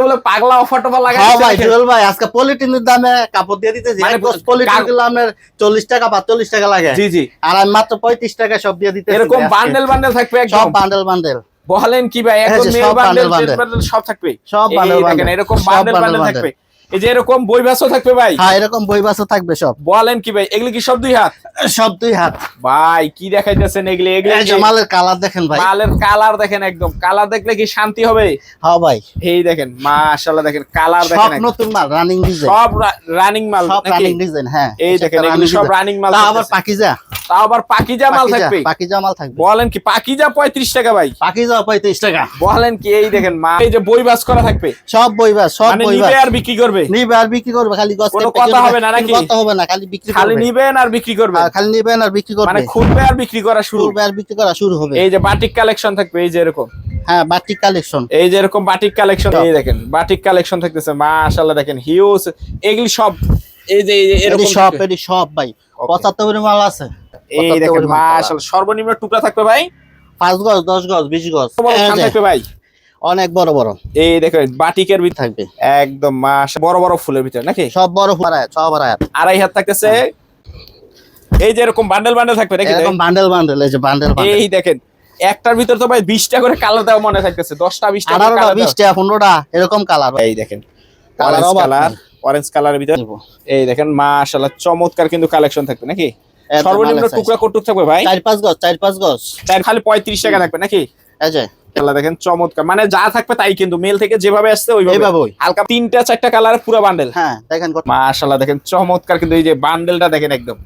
বলে পাগলা অফার টফার লাগাই হ্যাঁ ভাই জুয়েল ভাই আজকে পলিটিনের দামে কাপড় দিয়ে দিতেছি। মানে পলিটিন আপনার চল্লিশ টাকা পাঁচচল্লিশ টাকা লাগে। জি জি। আর আমি মাত্র পঁয়ত্রিশ টাকা সব দিয়ে দিতেছি এরকম। বান্ডেল বান্ডেল থাকবে সব বান্ডেল বান্ডেল বলেন কি ভাই মেল সব বান্ডেল। বান্ডেল সব থাকবে। সব দেখেন bundle। এরকম বান্ডেল বান্ডেল থাকবে। এই যে এরকম বই থাকবে ভাই। হ্যাঁ এরকম বই থাকবে সব। বলেন কি ভাই এগুলি কি সব দুই হাত? সব দুই হাত। ভাই কি দেখাইতেছেন এগুলি? এগুলি মালের কালার দেখেন ভাই। মালের কালার দেখেন একদম। কালার দেখলে কি শান্তি হবে? হ্যাঁ ভাই। এই দেখেন মাশাআল্লাহ দেখেন কালার দেখেন একদম। নতুন মাল রানিং ডিজাইন সব রানিং মাল সব রানিং ডিজাইন হ্যাঁ। এই দেখেন এগুলি সব রানিং মাল আবার পাকিজা। তাও আবার পাকিজা মাল থাকবে? পাকিজা মাল থাকবে। বলেন কি পাকিজা পঁয়ত্রিশ টাকা ভাই। পাকিজা পঁয়ত্রিশ টাকা। বলেন কি এই দেখেন মা এই যে বই বাস করা থাকবে। সব বই বাস সব মানে বই নিবে আর বিক্রি করবে। নিবে আর বিক্রি করবে খালি গছ কথা হবে না নাকি? কথা হবে না খালি বিক্রি খালি নিবেন আর বিক্রি করবে খালি নিবেন আর বিক্রি করবে। মানে খুলবে আর বিক্রি করা শুরু। আর বিক্রি করা শুরু হবে। এই যে বাটিক কালেকশন থাকবে এই যে এরকম। হ্যাঁ বাটিক কালেকশন। এই যে এরকম বাটিক কালেকশন এই দেখেন বাটিক কালেকশন থাকতেছে মাশাআল্লাহ দেখেন হিউজ এগুলি সব এই যে এরকম সব। এটি সব ভাই। পঁচাত্তর মাল আছে। এই দেখেন মাশাআল্লাহ সর্বনিম্ন টুকরা থাকবে ভাই? পাঁচ গজ দশ গজ বিশ গজ। বড় এই থান যে, থাকবে ভাই? অনেক বড় বড়। এই দেখেন বাটিকের ভিতরে থাকবে। একদম মাস বড় বড় ফুলের ভিতরে নাকি? সব বড় ফারায় সব আড়ায় আড়াই হাত থাকতেছে। এই যে এরকম বান্ডেল বান্ডেল থাকবে নাকি এরকম বান্ডেল বান্ডেল এই যে বান্ডেল বান্ডেল এই দেখেন একটার ভিতর তো ভাই বিশটা করে কালার দেওয়া মনে থাকতেছে দশটা বিশটা করে আঠারোটা colour দেওয়া। বিশটা পনেরোটা এরকম কালার এই দেখেন অবাক। কালার অরেঞ্জ কালারের ভিতরে। এই দেখেন মাশাআল্লাহ চমৎকার কিন্তু কালেকশন থাকবে নাকি? সর্বনিম্ন টুকরা কটুক থাকবে ভাই? চার পাঁচ গজ চার পাঁচ গজ। তাই খালি পঁয়ত্রিশ টাকা থাকবে নাকি? এই যে। আল্লাহ দেখেন চমৎকার। মানে যা থাকবে তাই কিন্তু মেল থেকে যেভাবে আসছে ওইভাবে। হালকা তিনটা চারটা কালার পুরো বান্ডেল হ্যাঁ দেখেন মাশাআল্লাহ দেখেন চমৎকার কিন্তু এই যে বান্ডেলটা দেখেন একদম।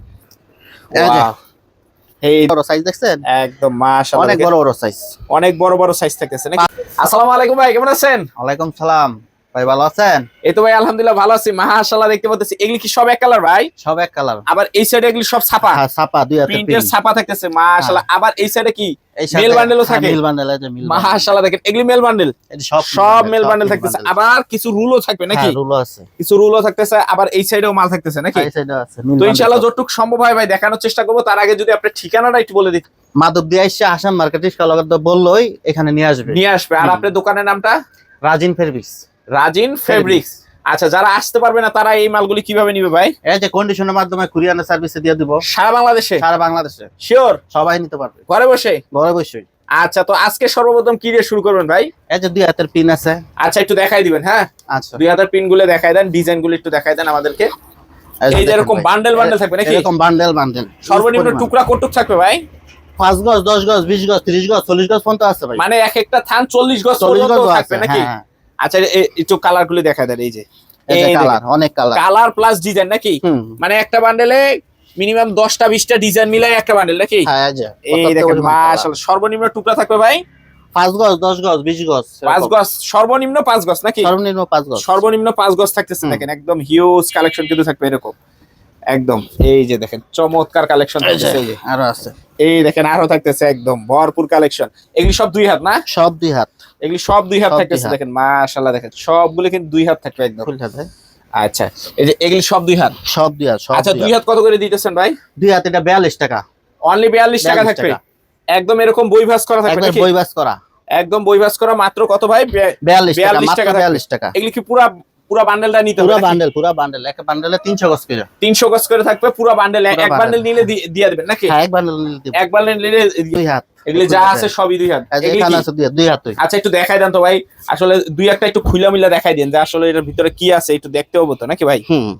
এই। বড় সাইজ দেখছেন? একদম মাশাআল্লাহ অনেক বড় বড় সাইজ অনেক বড় বড় সাইজ থাকতেছে নাকি? আসসালামু আলাইকুম ভাই কেমন আছেন? ওয়ালাইকুম সালাম। ভাই ভালো আছেন? এই তো ভাই আলহামদুলিল্লাহ ভালো আছি। মাশাআল্লাহ দেখতে পাচ্ছি এগুলি কি সব এক কালার ভাই? সব এক কালার আবার এই সাইডে এগুলি সব ছাপা? হ্যাঁ ছাপা দুই হাতে প্রিন্টের ছাপা থাকতেছে মাশাআল্লাহ। আবার এই সাইডে কি? মেল বান্ডেলও থাকে? মেল বান্ডেল আছে মেল মাশাআল্লাহ দেখেন এগুলি মেল বান্ডেল সব সব মেল বান্ডেল থাকতেছে। আবার কিছু রুলও থাকবে নাকি? আছে। কিছু রুলও থাকতেছে আবার এই সাইডেও মাল থাকতেছে নাকি? এই আছে তো ইনশাআল্লাহ যতটুকু সম্ভব হয় ভাই দেখানোর চেষ্টা করব। তার আগে যদি আপনার ঠিকানাটা একটু বলে দিতে মাদক দিয়ে আসছে আসাম মার্কেটে কালার বললোই এখানে নিয়ে আসবে। নিয়ে আসবে। আর। আপনার দোকানের নামটা? Rajin fabrics Rajin fabrics. আচ্ছা যারা আসতে পারবে না তারা এই মালগুলি কীভাবে নিবে ভাই? এই যে কন্ডিশনের মাধ্যমে কুরিয়ানের সার্ভিসে দিয়ে দিব। সারা বাংলাদেশে? সারা বাংলাদেশে। শিওর সবাই নিতে পারবে। ঘরে বসে? ঘরে বসে। আচ্ছা তো আজকে সর্বপ্রথম কি দিয়ে শুরু করবেন ভাই? এই যে দুই হাতের পিন আছে। আচ্ছা একটু দেখাই দিবেন হ্যাঁ? আচ্ছা। দুই হাজার পিনগুলো দেখাই দেন ডিজাইনগুলো একটু দেখাই দেন আমাদেরকে। এই যে এরকম বান্ডেল বান্ডেল থাকবে নাকি? এরকম বান্ডেল বান্ডেল সর্বনিম্ন টুকরা কটুক থাকবে ভাই? পাঁচ গজ দশ গজ বিশ গজ ত্রিশ গজ চল্লিশ গজ পর্যন্ত আছে ভাই। মানে এক একটা থান চল্লিশ গজ পর্যন্ত থাকবে নাকি? হ্যাঁ। আচ্ছা একটু কালারগুলো দেখাই দেন এই যে। কালার অনেক কালার কালার প্লাস ডিজাইন নাকি? মানে একটা বান্ডেলে মিনিমাম দশটা বিশটা ডিজাইন মিলাই একটা বান্ডেল নাকি? হ্যাঁ এই দেখেন মাশাআল্লাহ সর্বনিম্ন টুকরা থাকবে ভাই? পাঁচ গজ দশ গজ বিশ গজ পাঁচ। গজ সর্বনিম্ন পাঁচ গজ নাকি? সর্বনিম্ন পাঁচ গজ। সর্বনিম্ন পাঁচ গজ থাকতেছে দেখেন একদম হিউজ কালেকশন কিন্তু থাকবে এরকম। একদম এই যে দেখেন চমৎকার কালেকশন আরও আছে। এই দেখেন আরও থাকতেছে একদম ভরপুর কালেকশন এগুলি সব দুই হাত না? সব দুই হাত। এগুলি সব দুই হাত থাকতেছে। দেখেন মাশাআল্লাহ দেখেন। সবগুলো কিন্তু দুই হাত থাকবে একদম। ফুল হাতে আচ্ছা এই যে এগুলি সব দুই হাত? সব দুই হাত আচ্ছা দুই হাত। কত করে দিতেছেন ভাই? দুই হাত এটা বিয়াল্লিশ টাকা। অনলি বিয়াল্লিশ টাকা থাকবে। একদম এরকম বই ভাস করা থাকবে একদম বই ভাস করা। একদম বই ভাস করা মাত্র কত ভাই? বে- বিয়াল্লিশ টাকা 42 মাত্র টাকা থাকবে। বিয়াল্লিশ টাকা। এগুলি কি পুরা পুরা বান্ডেলটা নিতে পুরো বান্ডেল পুরো বান্ডেল এক বান্ডেলে তিনশো গজ করে। তিনশো গজ করে থাকবে পুরা বান্ডেল এক বান্ডেল নিলে দিয়ে দেবেন নাকি? হ্যাঁ এক বান্ডেল নিলে দিব। এক বান্ডেল নিলে দুই হাত। এগুলি যা আছে সবই দুই হাত। এখানে আছে দুই হাত দুই হাত আচ্ছা একটু দেখাই দেন তো ভাই। আসলে দুই একটা একটু খুলে মিলে দেখাই দেন যে আসলে এটার ভিতরে কি আছে একটু দেখতে হব তো নাকি ভাই? হুম।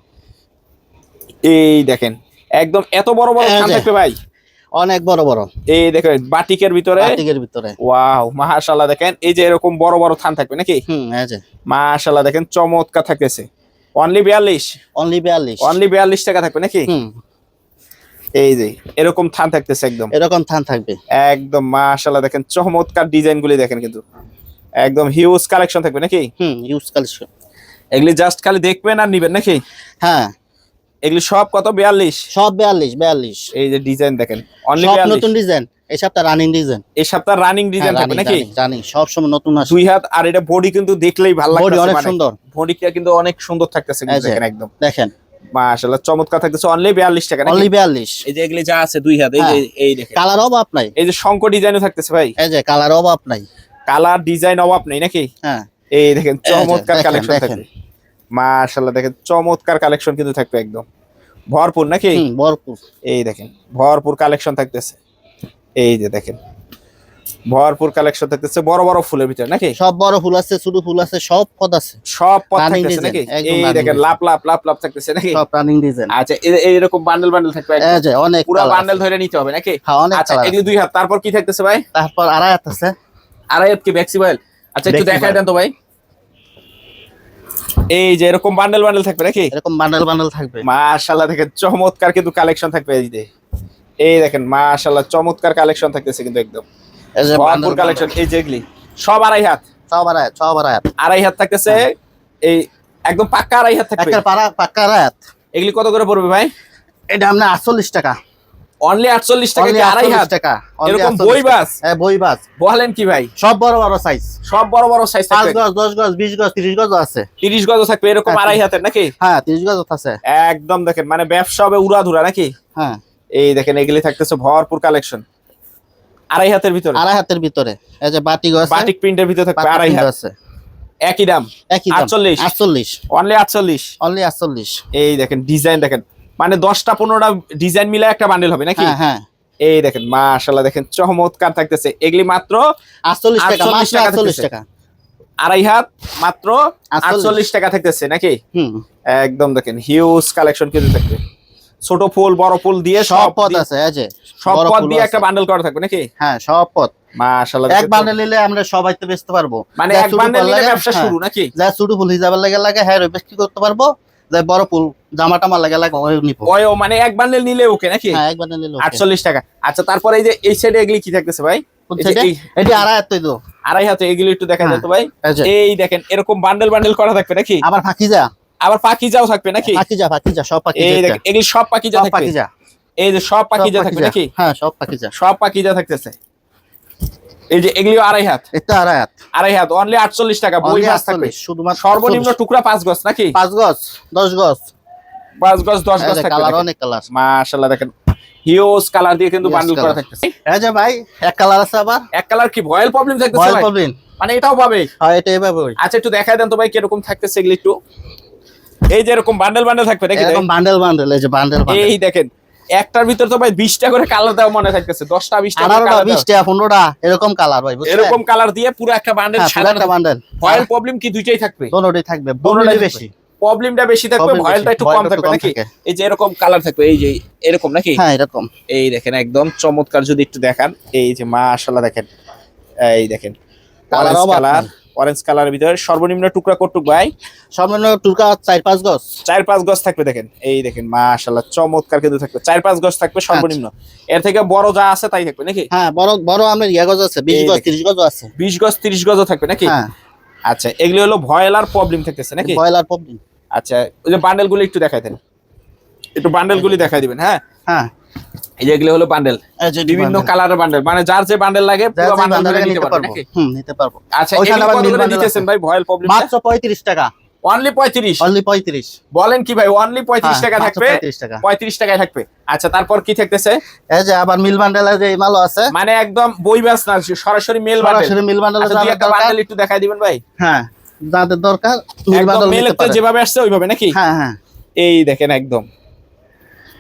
এই দেখেন একদম এত বড় বড় থান থাকবে ভাই। অনেক বড় বড়। এই দেখেন বাটিকের ভিতরে? প্লাস্টিকের ভিতরে। ওয়াও মাশাআল্লাহ দেখেন এই যে এরকম বড় বড় থান থাকবে নাকি? হুম এই যে। মাশাআল্লাহ দেখেন চমৎকার থাকতেছে। অনলি বিয়াল্লিশ? অনলি বিয়াল্লিশ। অনলি বিয়াল্লিশ টাকা থাকবে নাকি? হুম। এই যে এরকম থান থাকতেছে একদম। এরকম থান থাকবে। একদম মাশাআল্লাহ দেখেন চমৎকার ডিজাইন গুলি দেখেন কিন্তু। একদম হিউজ কালেকশন থাকবে নাকি? হুম হিউজ কালেকশন এগুলি জাস্ট খালি দেখবেন আর নিবেন নাকি? হ্যাঁ। এগুলি সব কত? বিয়াল্লিশ? সব বিয়াল্লিশ বিয়াল্লিশ। এই যে ডিজাইন দেখেন অনলি নতুন ডিজাইন এই সপ্তাহ রানিং ডিজাইন এই সপ্তাহ রানিং ডিজাইন থাকবে নাকি? জানি সব সময় নতুন আসে দুই হাত আর এটা বডি কিন্তু দেখলেই ভালো বডি অনেক মানে সুন্দর। বডিটা কিন্তু অনেক সুন্দর থাকতেছে কিন্তু দেখেন একদম। দেখেন। মাশাআল্লাহ চমৎকার থাকতেছে অনলি বিয়াল্লিশ টাকা নাকি? অনলি বিয়াল্লিশ। এই যে এগুলি যা আছে দুই হাত এই যে এই দেখেন। কালার অভাব নাই। এই যে শঙ্কর ডিজাইনও থাকতেছে ভাই। এই যে কালার অভাব নাই। কালার ডিজাইন অভাব নেই নাকি? হ্যাঁ। এই দেখেন চমৎকার কালেকশন। থাকবে মাশাআল্লাহ দেখেন চমৎকার কালেকশন কিন্তু থাকবে একদম। ভরপুর নাকি? ভরপুর। এই দেখেন ভরপুর কালেকশন থাকতেছে। এই যে দেখেন ভরপুর কালেকশন থাকতেছে বড় বড় ফুলের ভিতরে নাকি? সব বড় ফুল আছে ছোট ফুল আছে সব পদ আছে। সব পথ Running থাকতেছে নাকি? এই দেখেন। লাপ লাপ লাপ লাপ থাকতেছে নাকি? সব রানিং ডিজাইন আচ্ছা এই- এইরকম বান্ডেল বান্ডেল থাকবে এই যে অনেক পুরো বান্ডেল ধরে নিতে হবে নাকি? হ্যাঁ অনেক আচ্ছা এগুলো দুই হাত তারপর কি থাকতেছে ভাই? তারপর আড়াই হাত আছে। আড়াই হাত কি ভ্যাক্সিবল আচ্ছা একটু। দেখাই দেন তো ভাই। এই যে এরকম বান্ডেল বান্ডেল থাকবে নাকি? এরকম বান্ডেল বান্ডেল থাকবে। মাশাআল্লাহ দেখেন চমৎকার কিন্তু কালেকশন থাকবে এই যে। এই দেখেন মাশাআল্লাহ চমৎকার কালেকশন থাকতেছে কিন্তু একদম। এই যে bundle কালেকশন। এই যেগুলি সব আড়াই হাত। সব আড়াই হাত সব আড়াই হাত। আড়াই হাত থাকতেছে এই একদম পাক্কা আড়াই হাত থাকবে। পাক্কা আড়াই হাত। এগুলি কত করে পড়বে ভাই? এটা আপনার আটচল্লিশ টাকা। অনলি আটচল্লিশ টাকা কি আড়াই 48 হাত? টাকা। এরকম বই বাস? হ্যাঁ বই বাস। বলেন কি ভাই? সব বড় বড় সাইজ সব বড় বড় সাইজ পাঁচ থাকবে। গজ দশ গজ বিশ গজ তিরিশ গজ আছে। তিরিশ গজ থাকবে এরকম হ্যাঁ, আড়াই হাতের নাকি? হ্যাঁ তিরিশ গজ আছে। একদম দেখেন মানে ব্যবসা হবে উড়াধুরা নাকি? হ্যাঁ। এই দেখেন এগুলি থাকতেছে ভরপুর কালেকশন আড়াই হাতের ভিতরে। আড়াই হাতের ভিতরে। এই যে বাটিক আছে বাটিক প্রিন্টের ভিতরে থাকবে আড়াই হাত। আছে। একই দাম। একই দাম। 48 আটচল্লিশ। অনলি আটচল্লিশ। অনলি আটচল্লিশ। এই দেখেন ডিজাইন দেখেন। মানে দশটা পনেরোটা ডিজাইন মিলে একটা বান্ডেল হবে নাকি? হ্যাঁ হ্যাঁ। এই দেখেন মাশাল্লাহ দেখেন চমৎকার থাকতেছে। এগুলি মাত্র আটচল্লিশ টাকা 48 মাত্র টাকা আটচল্লিশ টাকা। আড়াই হাত মাত্র আটচল্লিশ টাকা থাকতেছে নাকি? একদম দেখেন হিউজ কালেকশন কিন্তু থাকবে। ছোট ফুল বড় ফুল দিয়ে সব পদ দিয়ে- আছে সব পদ দিয়ে একটা বান্ডেল করা থাকবে নাকি? হ্যাঁ সব পদ। মাশাল্লাহ এক বান্ডেল নিলে আমরা সবাই তো বেচতে পারব। মানে এক বান্ডেল নিলে ব্যবসা হ্যাঁ, শুরু নাকি? যা ছোট ফুল হিসাবে লাগে লাগে হ্যাঁ বিক্রি করতে পারব। যা বড় ফুল জামা টামা লাগে লাগে ওই নিবো। ওয়ও মানে এক বান্ডেল নিলে ওকে নাকি? হ্যাঁ এক বান্ডেল নিলে okay। আটচল্লিশ টাকা। আচ্ছা তারপরে এই যে এই সাইডে এগুলি কি থাকতেছে ভাই? এটি আড়াই হাত তো আড়াই হাতে এগুলি একটু দেখা হ্যাঁ। যেত ভাই? এই দেখেন এরকম বান্ডেল বান্ডেল করা থাকবে নাকি? আবার ফাঁকি যা আবার পাখি যাও থাকবে নাকি? ফাঁকি যা ফাঁকি যা সব ফাঁকি এই দেখেন এগুলি সব পাখি যা থাকবে। যা এই যে সব পাখি যা থাকবে নাকি? হ্যাঁ সব ফাঁকি যা সব পাখি যা থাকতেছে। এই যে এগুলিও আড়াই হাত। এটা আড়াই হাত। আড়াই হাত অনলি আটচল্লিশ টাকা বই মাছ থাকবে। শুধুমাত্র সর্বনিম্ন টুকরা পাঁচ গজ নাকি? পাঁচ গজ দশ গজ। পাঁচ গজ দশ গজ কালার অনেক কালার মাশাআল্লাহ দেখেন। হিউজ কালার দিয়ে কিন্তু Huge বান্ডেল করা colour। থাকতেছে। এই যে ভাই এক কালার আছে আবার। এক কালার কি? ভয়েল প্রবলেম থাকতেছে ভয়েল প্রবলেম মানে এটাও পাবে? হ্যাঁ এটা এভাবে আচ্ছা একটু দেখাই দেন তো ভাই কীরকম থাকতেছে এগুলি একটু। এই যে এরকম বান্ডেল বান্ডেল থাকবে এরকম বান্ডেল বান্ডেল এই যে বান্ডেল বান্ডেল এই দেখেন একটার ভিতরে তো ভাই বিশটা করে কালার দেওয়া মনে থাকতেছে দশটা বিশটা আঠারোটা বিশটা পনেরোটা এরকম কালার ভাই এরকম কালার দিয়ে পুরো একটা বান্ডেল হ্যাঁ, একটা বান্ডেল ভয়েল প্রবলেম কি দুইটাই থাকবে? দোনোটাই থাকবে দোনোটাই বেশি। প্রবলেমটা বেশি থাকবে ভয়েলটা একটু কম থাকবে। নাকি এই যে এরকম কালার থাকবে এই যে এরকম নাকি? হ্যাঁ এরকম। এই দেখেন একদম চমৎকার যদি একটু দেখান। এই যে মাশাআল্লাহ দেখেন। এই দেখেন। কালার নাই। অরেঞ্জ কালারের ভিতরে সর্বনিম্ন টুকরা কটুক ভাই? সর্বনিম্ন টুকা চার পাঁচ গজ। চার পাঁচ গজ থাকবে দেখেন। এই দেখেন মাশাআল্লাহ চমৎকার কিন্তু থাকবে। চার পাঁচ গজ থাকবে সর্বনিম্ন। এর থেকে বড় যা আছে তাই থাকবে নাকি? হ্যাঁ বড় বড় আমরা ইয়া গজ আছে বিশ এই গজ দেখেন। তিরিশ গজ আছে। বিশ গজ তিরিশ গজও থাকবে নাকি? হ্যাঁ। আচ্ছা এগুলি হলো ভয়েলার প্রবলেম থাকতেছে নাকি? বয়লার প্রবলেম আচ্ছা ওই যে বান্ডেলগুলো একটু দেখাই দেন। একটু বান্ডেল গুলি দেখাই দিবেন হ্যাঁ? হ্যাঁ। এই যে এগুলো হলো বান্ডেল এই বিভিন্ন কালারের বান্ডেল মানে যার যে বান্ডেল লাগে পুরো বান্ডেল নিতে পারবে হুম নিতে পারব। আচ্ছা ওইখানে আবার নীল দিতেছেন ভাই ভয়েল প্রবলেম মাত্র পঁয়ত্রিশ টাকা। অনলি পঁয়ত্রিশ? অনলি পঁয়ত্রিশ। বলেন কি ভাই অনলি পঁয়ত্রিশ হ্যাঁ, টাকা থাকবে? 35 টাকা। পঁয়ত্রিশ টাকায় থাকবে। আচ্ছা তারপর কি থাকতেছে? এই যে আবার মিল বান্ডেলের যে মালও আছে। মানে একদম বই বাস না সরাসরি মেল বান্ডেল সরাসরি মিল বান্ডেলের আচ্ছা দুই একটা বান্ডেল একটু দেখাই দিবেন ভাই। হ্যাঁ যাদের দরকার মিল বান্ডেল যেভাবে আসছে ওইভাবে নাকি? হ্যাঁ হ্যাঁ। এই দেখেন একদম।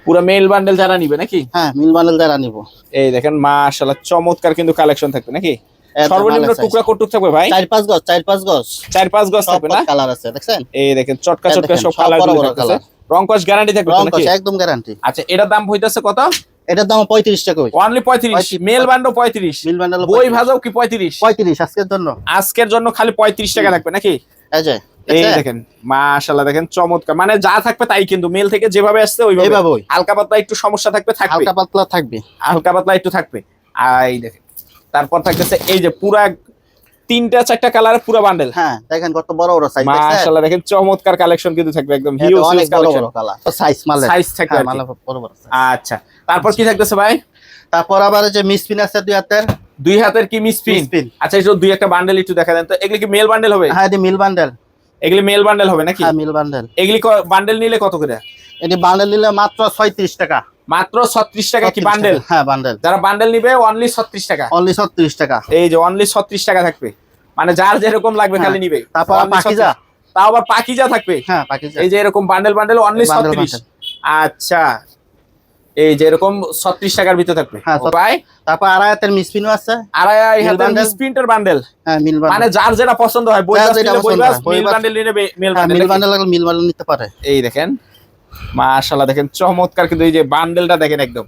পুরো মেল বান্ডেল যারা নিবে নাকি? হ্যাঁ মিল বান্ডেল যারা নিব। এই দেখেন মাশাআল্লাহ চমৎকার কিন্তু কালেকশন থাকবে নাকি? সর্বনিম্ন টুকরা কটুক থাকবে ভাই? চার পাঁচ গজ চার পাঁচ গজ। চার পাঁচ গজ থাকবে না? কালার আছে দেখছেন? এই দেখেন চটকা চটকা সব কালার বড় থাকতেছে। রংকশ গ্যারান্টি থাকবে নাকি? একদম গ্যারান্টি আচ্ছা এটার দাম হইতাছে কত? এটার দাম পঁয়ত্রিশ টাকা অনলি পঁয়ত্রিশ। মেল বান্ডো পঁয়ত্রিশ। মিল বান্ডেল বই ভাজাও কি পঁয়ত্রিশ? পঁয়ত্রিশ আজকের জন্য। আজকের জন্য খালি পঁয়ত্রিশ টাকা থাকবে নাকি? যে এই দেখেন মাশাআল্লাহ দেখেন চমৎকার। মানে যা থাকবে তাই কিন্তু মেল থেকে যেভাবে আসছে ওইভাবে। ওই। হালকা পাতলা একটু সমস্যা থাকবে থাকবে। হালকা পাতলা থাকবে। হালকা পাতলা একটু থাকবে। এই দেখেন তারপর থাকতেছে এই যে পুরা তিনটা চারটা কালারের পুরো বান্ডেল হ্যাঁ দেখেন কত বড় বড় সাইজ মাশাআল্লাহ দেখেন চমৎকার কালেকশন কিন্তু থাকবে একদম হিউজ অনেক বড় বড় কালার সাইজ মালে Size থাকবে হ্যাঁ, কি। বড় বড়। আচ্ছা তারপর কি থাকতেছে ভাই? তারপর আবার যে মিসপিন আছে দুই হাতের। দুই হাতের কি মিসপিন আচ্ছা একটু দুই একটা বান্ডেল একটু দেখা দেন তো এগুলি কি মেল বান্ডেল হবে? হ্যাঁ মিল বান্ডেল এগুলি মেল বান্ডেল হবে নাকি? হ্যাঁ মিল বান্ডেল এগুলি বান্ডেল নিলে কত করে? এটি বান্ডেল নিলে মাত্র ছয়ত্রিশ টাকা। মাত্র ছত্রিশ টাকা কি বান্ডেল হ্যাঁ বান্ডেল যারা বান্ডেল নিবে অনলি ছত্রিশ টাকা। অনলি ছত্রিশ টাকা। এই যে অনলি ছত্রিশ টাকা থাকবে। মানে যার যেরকম লাগবে হ্যাঁ। খালি নিবে। তারপর পাখিজা তাও আবার পাকিজা থাকবে? হ্যাঁ পাকিজা। এই যে এরকম বান্ডেল বান্ডেল অনলি Bundle, 36 আচ্ছা। এই যে এরকম 36 টাকার ভিতরে থাকবে। হ্যাঁ, ভাই তারপর মিসপিনও আছে। আড়াই Mill মিসপিনটার বান্ডেল হ্যাঁ মিল বান্ডেল মানে যার যেটা পছন্দ হয় বই বাস বাস মিল বান্ডেল নিলে মিল হ্যাঁ মিল বান্ডেল বান্ডেল লাগলে মিল বান্ডেল নিতে পারে। এই দেখেন মাশাআল্লাহ দেখেন চমৎকার কিন্তু এই যে বান্ডেলটা দেখেন একদম!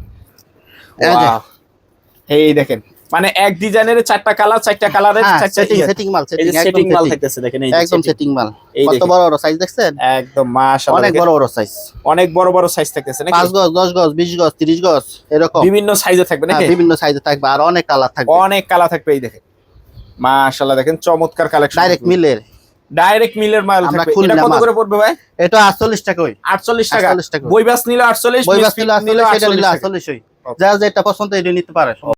এই দেখেন মানে এক ডিজাইনের চারটা কালার চারটা কালারের হ্যাঁ সেটিং ইয়ে। সেটিং মাল সেটিং মাল থাকতেছে দেখেন এই একদম সেটিং মাল। কত বড় বড় সাইজ দেখছেন? একদম মাশাআল্লাহ অনেক বড় বড় সাইজ অনেক বড় বড় সাইজ থাকতেছে নাকি? পাঁচ গজ দশ গজ বিশ গজ তিরিশ গজ এরকম। বিভিন্ন সাইজে থাকবে হ্যাঁ, নাকি? বিভিন্ন সাইজে থাকবে আর অনেক কালার থাকবে। অনেক কালার থাকবে এই দেখেন। মাশাআল্লাহ দেখেন চমৎকার কালেকশন ডাইরেক্ট মিলের ডাইরেক্ট মিলের মাল থাকবে। এটা কত করে পড়বে ভাই? এটা আটচল্লিশ টাকা ওই। 48 টাকা? 48 টাকা। বই বাস নিলে 48 বই মিল নিলে নিলে আটচল্লিশ সেটা নিলে 48 টাকা। আটচল্লিশ ওই। যার যেটা পছন্দ এটা নিতে পারে।